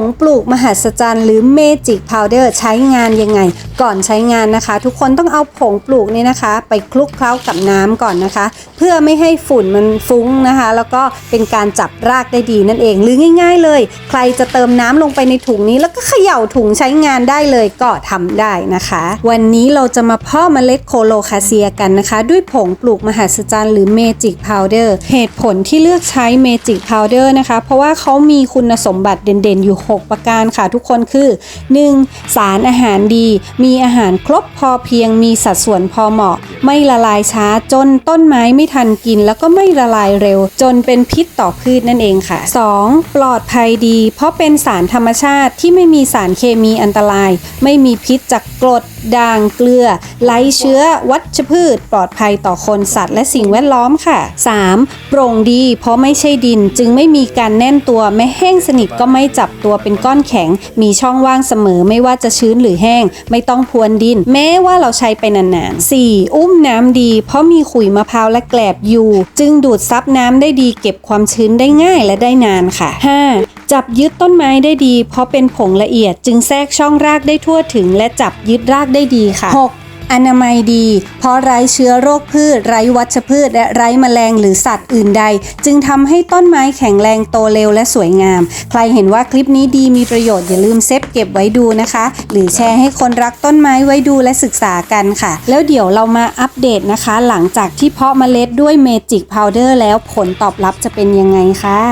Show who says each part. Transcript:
Speaker 1: งปลูกมหัศจรรย์หรือเมจิกพาวเดอร์ใช้งานยังไง ก่อนใช้งานนะคะ ทุกคนต้องเอาผงปลูกนี่นะคะ ไปคลุกเคล้ากับน้ำก่อนนะคะ เพื่อไม่ให้ฝุ่นมันฟุ้งนะคะ แล้วก็เป็นการจับรากได้ดีนั่นเองหรือง่าย ๆ เลย ใครจะเติมน้ำลงไปในถุงนี้ แล้วก็เขย่าถุงใช้งานได้เลยก็ทำได้นะคะ วันนี้เราจะมาเพาะเมล็ดโคโลคาเซียกันนะคะ ด้วยผงปลูกมหัศจรรย์หรือเมจิกพาวเดอร์เหตุผลที่เลือกใช้เมจิกพาวเดอร์นะคะ เพราะว่าเขามีคุณสมบัติเด่นๆ อยู่ 6 ประการค่ะทุกคนคือ 1. สารอาหารดีมีีอาหารครบพอเพียงมีสัดส่วนพอเหมาะ ไม่ละลายช้าจนต้นไม้ไม่ทันกิน แล้วก็ไม่ละลายเร็ว จนเป็นพิษต่อพืชนั่นเองค่ะ 2. ปลอดภัยดี เพราะเป็นสารธรรมชาติที่ไม่มีสารเคมีอันตราย ไม่มีพิษจากกรดด่างเกลือไร้เชื้อวัชพืช ปลอดภัยต่อคนสัตว์และสิ่งแวดล้อมค่ะ 3. โปร่งดี เพราะไม่ใช่ดินจึงไม่มีการแน่นตัวแม้แห้งสนิทก็ไม่จับตัวเป็นก้อนแข็ง มีช่องว่างเสมอไม่ว่าจะชื้นหรือแห้งไม่ต้อง้องพรวนดิน แม้ว่าเราใช้ไปนานๆ 4. อุ้มน้ำดี เพราะมีขุยมะพร้าวและแกลบอยู่ จึงดูดซับน้ำได้ดีเก็บความชื้นได้ง่ายและได้นานค่ะ 5. จับยึดต้นไม้ได้ดี เพราะเป็นผงละเอียดจึงแทรกช่องรากได้ทั่วถึง และจับยึดรากได้ดีค่ะ 6. อนามัยดี เพราะไร้เชื้อโรคพืช ไร้วัชพืช และไร้แมลงหรือสัตว์อื่นใด จึงทำให้ต้นไม้แข็งแรงโตเร็วและสวยงาม ใครเห็นว่าคลิปนี้ดีมีประโยชน์อย่าลืมเซฟเก็บไว้ดูนะคะ หรือแชร์ให้คนรักต้นไม้ไว้ดูและศึกษากันค่ะ แล้วเดี๋ยวเรามาอัปเดตนะคะ หลังจากที่เพาะเมล็ดด้วยเมจิกพาวเดอร์แล้วผลตอบรับจะเป็นยังไงค่ะ